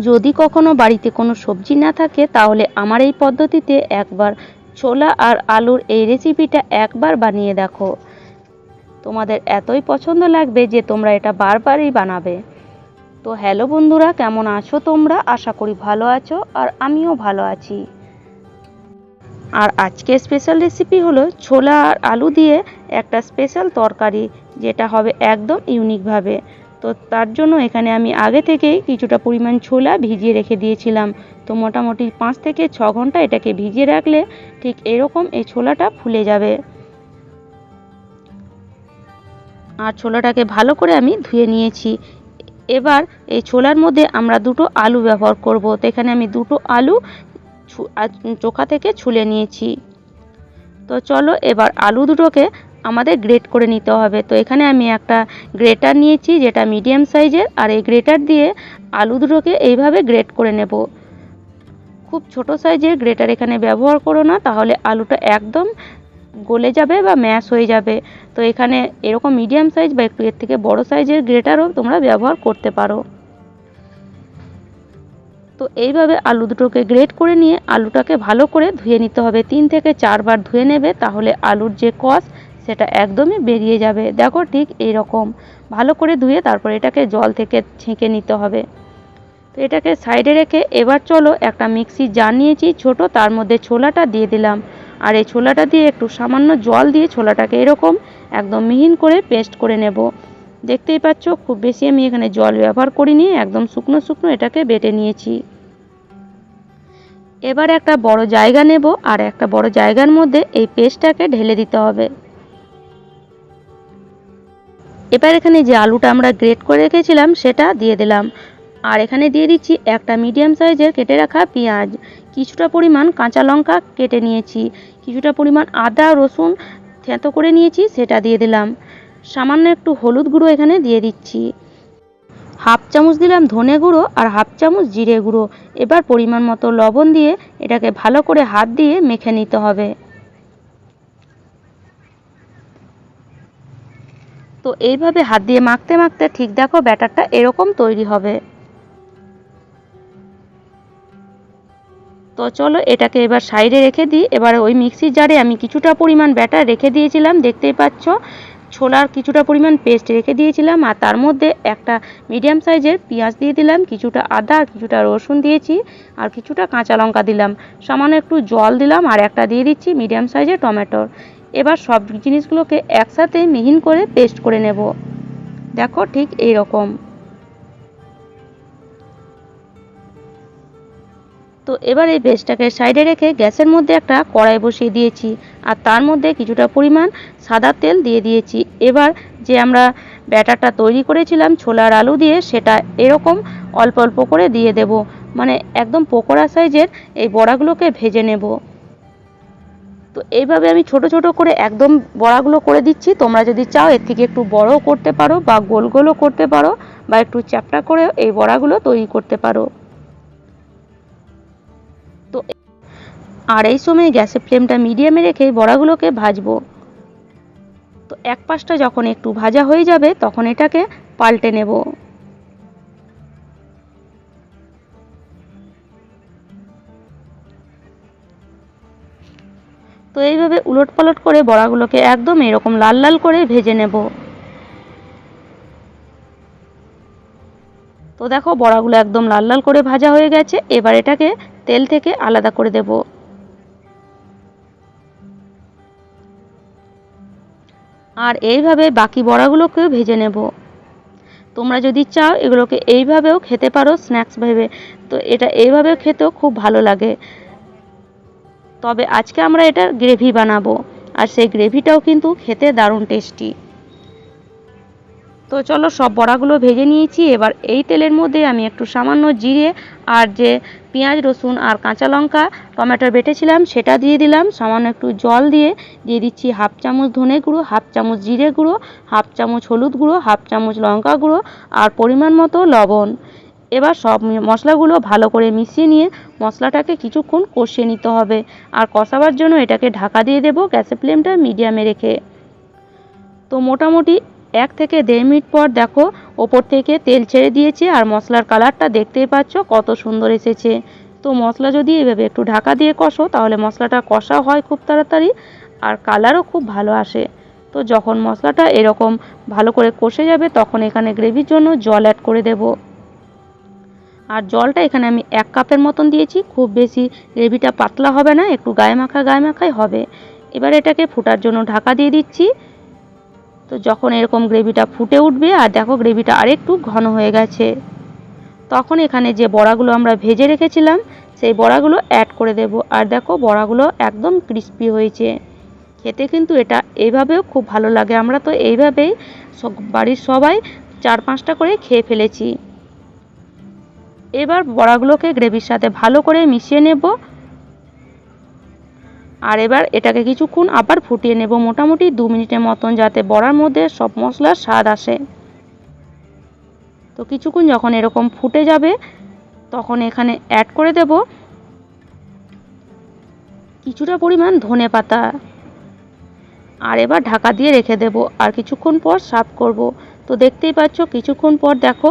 যদি কখনো বাড়িতে কোনো সবজি না থাকে, তাহলে আমার এই পদ্ধতিতে একবার ছোলা আর আলুর এই রেসিপিটা একবার বানিয়ে দেখো। তোমাদের এতই পছন্দ লাগবে যে তোমরা এটা বারবারই বানাবে। তো হ্যালো বন্ধুরা, কেমন আছো তোমরা? আশা করি ভালো আছো আর আমিও ভালো আছি। আর আজকে স্পেশাল রেসিপি হলো ছোলা আর আলু দিয়ে একটা স্পেশাল তরকারি, যেটা হবে একদম ইউনিকভাবে তো তার জন্য এখানে আমি আগে থেকেই কিছুটা পরিমাণ ছোলা ভিজিয়ে রেখে দিয়েছিলাম। তো মোটামুটি পাঁচ থেকে ছ ঘণ্টা এটাকে ভিজিয়ে রাখলে ঠিক এরকম এই ছোলাটা ফুলে যাবে। আর ছোলাটাকে ভালো করে আমি ধুয়ে নিয়েছি। এবার এই ছোলার মধ্যে আমরা দুটো আলু ব্যবহার করব। তো এখানে আমি দুটো আলু চোখা থেকে ছুলে নিয়েছি। তো চলো এবার আলু দুটোকে আমাদের গ্রেট করে নিতে হবে। তো এখানে আমি একটা গ্রেটার নিয়েছি, যেটা মিডিয়াম সাইজের আর এই গ্রেটার দিয়ে আলু দুটোকে এইভাবে গ্রেট করে নেব। খুব ছোট সাইজের গ্রেটার এখানে ব্যবহার করো না, তাহলে আলুটা একদম গলে যাবে বা ম্যাশ হয়ে যাবে। তো এখানে এরকম মিডিয়াম সাইজ বা একটু এর থেকে বড় সাইজের গ্রেটারও তোমরা ব্যবহার করতে পারো। তো এইভাবে আলু দুটোকে গ্রেট করে নিয়ে আলুটাকে ভালো করে ধুয়ে নিতে হবে। তিন থেকে চারবার ধুয়ে নেবে, তাহলে আলুর যে কষ সেটা একদমই বেরিয়ে যাবে। দেখো ঠিক এই রকম ভালো করে ধুয়ে তারপর এটাকে জল থেকে ছেঁকে নিতে হবে। তো এটাকে সাইডে রেখে এবার চলো একটা মিক্সি জার নিয়েছি, ছোট, তার মধ্যে ছোলাটা দিয়ে দিলাম। আর এই ছোলাটা দিয়ে একটু সামান্য জল দিয়ে ছোলাটাকে এরকম একদম মিহিন করে পেস্ট করে নেব। দেখতেই পাচ্ছ, খুব বেশি আমি এখানে জল ব্যবহার করিনি, একদম শুকনো শুকনো এটাকে বেটে নিয়েছি। এবার একটা বড় জায়গা নেব, আর একটা বড় জায়গার মধ্যে এই পেস্টটাকে ঢেলে দিতে হবে। এবার এখানে যে আলুটা আমরা গ্রেট করে রেখেছিলাম, সেটা দিয়ে দিলাম। আর এখানে দিয়ে দিচ্ছি একটা মিডিয়াম সাইজের কেটে রাখা পেঁয়াজ। কিছুটা পরিমাণ কাঁচা লঙ্কা কেটে নিয়েছি। কিছুটা পরিমাণ আদা, রসুন থেঁতো করে নিয়েছি, সেটা দিয়ে দিলাম। সামান্য একটু হলুদ গুঁড়ো এখানে দিয়ে দিচ্ছি। হাফ চামচ দিলাম ধনে গুঁড়ো আর হাফ চামচ জিরে গুঁড়ো। এবার পরিমাণ মতো লবণ দিয়ে এটাকে ভালো করে হাত দিয়ে মেখে নিতে হবে। তো এইভাবে হাত দিয়ে মাখতে মাখতে ঠিক দেখো ব্যাটারটা এরকম তৈরি হবে। তো চলো এটাকে এবার সাইডে রেখে দিই। এবার ওই মিক্সির জারে আমি কিছুটা পরিমাণ ব্যাটার রেখে দিয়েছিলাম। দেখতেই পাচ্ছ, ছোলার কিছুটা পরিমাণ পেস্ট রেখে দিয়েছিলাম। আর তার মধ্যে একটা মিডিয়াম সাইজের পেঁয়াজ দিয়ে দিলাম, কিছুটা আদা, কিছুটা রসুন দিয়েছি, আর কিছুটা কাঁচা লঙ্কা দিলাম। সামান্য একটু জল দিলাম, আর একটা দিয়ে দিচ্ছি মিডিয়াম সাইজের টমেটোর এবার সব জিনিসগুলোকে একসাথে মিহিন করে পেস্ট করে নেব। দেখো ঠিক এই রকম তো এবার এই পেস্টটাকে সাইডে রেখে গ্যাসের মধ্যে একটা কড়াই বসিয়ে দিয়েছি আর তার মধ্যে কিছুটা পরিমাণ সাদা তেল দিয়ে দিয়েছি। এবার যে আমরা ব্যাটারটা তৈরি করেছিলাম ছোলার আলু দিয়ে সেটা এরকম অল্প অল্প করে দিয়ে দেব। মানে একদম পকোড়া সাইজের এই বড়াগুলোকে ভেজে নেব। তো এইভাবে আমি ছোট ছোট করে একদম বড়াগুলো করে দিচ্ছি। তোমরা যদি চাও, এর থেকে একটু বড়ও করতে পারো বা গোল গোলও করতে পারো বা একটু চ্যাপটা করে এই বড়াগুলো তৈরি করতে পারো। তো আর এই সময় গ্যাসের ফ্লেমটা মিডিয়ামে রেখে বড়াগুলোকে ভাজবো। তো এক পাশটা যখন একটু ভাজা হয়ে যাবে, তখন এটাকে পাল্টে নেব। তো এইভাবে উলট পালট করে বড়াগুলোকে একদম এরকম লাল লাল করে ভেজে নেব। তো দেখো বড়াগুলো একদম লাল লাল করে ভাজা হয়ে গেছে, এবার এটাকে তেল থেকে আলাদা করে দেব। আর এইভাবে বাকি বড়াগুলোকেও ভেজে নেব। তোমরা যদি চাও এগুলোকে এইভাবেও খেতে পারো, স্ন্যাক্স ভেবে। তো এটা এইভাবেও খেতেও খুব ভালো লাগে। তবে আজকে আমরা এটার গ্রেভি বানাবো। আর সেই গ্রেভিটাও কিন্তু খেতে দারুণ টেস্টি। তো চলো সব বড়াগুলো ভেজে নিয়েছি। এবার এই তেলের মধ্যে আমি একটু সামান্য জিরে আর যে পেঁয়াজ, রসুন আর কাঁচা লঙ্কা, টমেটোর বেটেছিলাম, সেটা দিয়ে দিলাম। সামান্য একটু জল দিয়ে দিয়ে দিচ্ছি হাফ চামচ ধনে গুঁড়ো, হাফ চামচ জিরে গুঁড়ো, হাফ চামচ হলুদ গুঁড়ো, হাফ চামচ লঙ্কা গুঁড়ো আর পরিমাণ মতো লবণ। এবার সব মশলাগুলো ভালো করে মিশিয়ে নিয়ে মশলাটাকে কিছুক্ষণ কষিয়ে নিতে হবে। আর কষাবার জন্য এটাকে ঢাকা দিয়ে দেবো গ্যাসের ফ্লেমটা মিডিয়ামে রেখে। তো মোটামুটি এক থেকে দেড় মিনিট পর দেখো, ওপর থেকে তেল ছেড়ে দিয়েছে আর মশলার কালারটা দেখতেই পাচ্ছ কত সুন্দর এসেছে। তো মশলা যদি এভাবে একটু ঢাকা দিয়ে কষো, তাহলে মশলাটা কষা হয় খুব তাড়াতাড়ি আর কালারও খুব ভালো আসে। তো যখন মশলাটা এরকম ভালো করে কষে যাবে, তখন এখানে গ্রেভির জন্য জল অ্যাড করে দেব। আর জলটা এখানে আমি এক কাপের মতন দিয়েছি। খুব বেশি গ্রেভিটা পাতলা হবে না, একটু গায়ে মাখা গায়ে মাখাই হবে। এবার এটাকে ফোটার জন্য ঢাকা দিয়ে দিচ্ছি। তো যখন এরকম গ্রেভিটা ফুটে উঠবে, আর দেখো গ্রেভিটা আরেকটু ঘন হয়ে গেছে। তখন এখানে যে বড়াগুলো আমরা ভেজে রেখেছিলাম, সেই বড়াগুলো অ্যাড করে দেব। আর দেখো বড়াগুলো একদম ক্রিস্পি হয়েছে। খেতে কিন্তু এটা এইভাবেও খুব ভালো লাগে। আমরা তো এইভাবেই বাড়ির সবাই চার পাঁচটা করে খেয়ে ফেলেছি। এবার বড়াগুলোকে গ্রেভির সাথে ভালো করে মিশিয়ে নেব। আর এবার এটাকে কিছুক্ষণ আবার ফুটিয়ে নেব, মোটামুটি দু মিনিটের মতন, যাতে বড়ার মধ্যে সব মশলার স্বাদ আসে। তো কিছুক্ষণ যখন এরকম ফুটে যাবে, তখন এখানে অ্যাড করে দেব কিছুটা পরিমাণ ধনে পাতা। আর এবার ঢাকা দিয়ে রেখে দেব, আর কিছুক্ষণ পর সার্ভ করব। তো দেখতেই পাচ্ছ, কিছুক্ষণ পর দেখো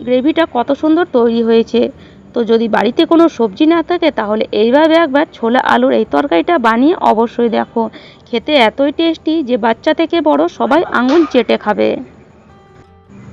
গ্রেভিটা কত সুন্দর তৈরি হয়েছে। তো যদি বাড়িতে কোনো সবজি না থাকে, তাহলে এইভাবে একবার ছোলা আলুর এই তরকারিটা বানিয়ে অবশ্যই দেখো। খেতে এতই টেস্টি যে বাচ্চা থেকে বড় সবাই আঙুল চেটে খাবে।